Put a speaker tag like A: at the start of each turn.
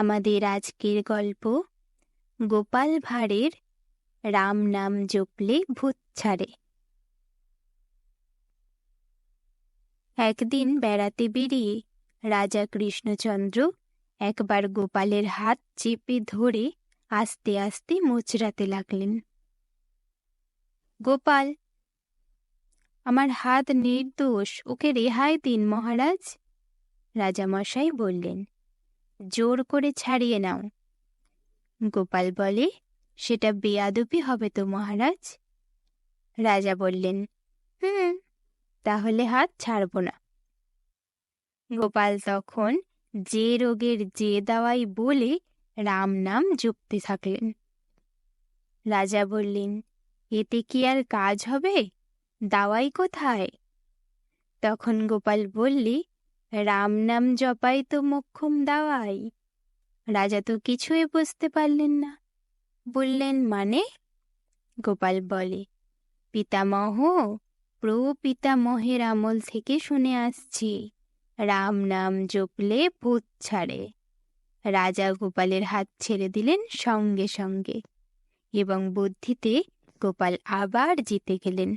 A: আমাদের আজকের গল্প, গোপাল ভাঁড়ের রাম নাম জপলে ভূত ছাড়ে। একদিন বেড়াতে বেরিয়ে রাজা কৃষ্ণচন্দ্র একবার গোপালের হাত চেপে ধরে আস্তে আস্তে মোচড়াতে লাগলেন। গোপাল, আমার হাত নির্দোষ, ওকে রেহাই দিন মহারাজ, রাজামশাই বললেন। জোর করে ছাড়িয়ে নাও। গোপাল বলে, সেটা বেয়াদবি হবে তো মহারাজ? রাজা বললেন, হুম, তাহলে হাত ছাড়ব না। গোপাল তখন যে রোগের যে দাওয়াই বলে রাম নাম জপতে থাকলেন। রাজা বললেন, এতে কি আর কাজ হবে? দাওয়াই কোথায়? তখন গোপাল বললে রাম নাম জপাই তো মক্ষম দাওয়াই। রাজা তো কিছুই বুঝতে পারলেন না। বললেন মানে? গোপাল বলে, পিতামহ প্রপিতামহের আমল থেকে শুনে আসছি। রাম নাম জপলে ভূত ছাড়ে। রাজা গোপালের হাত ছেড়ে দিলেন সঙ্গে সঙ্গে এবং বুদ্ধিতে গোপাল আবার জিতে গেলেন।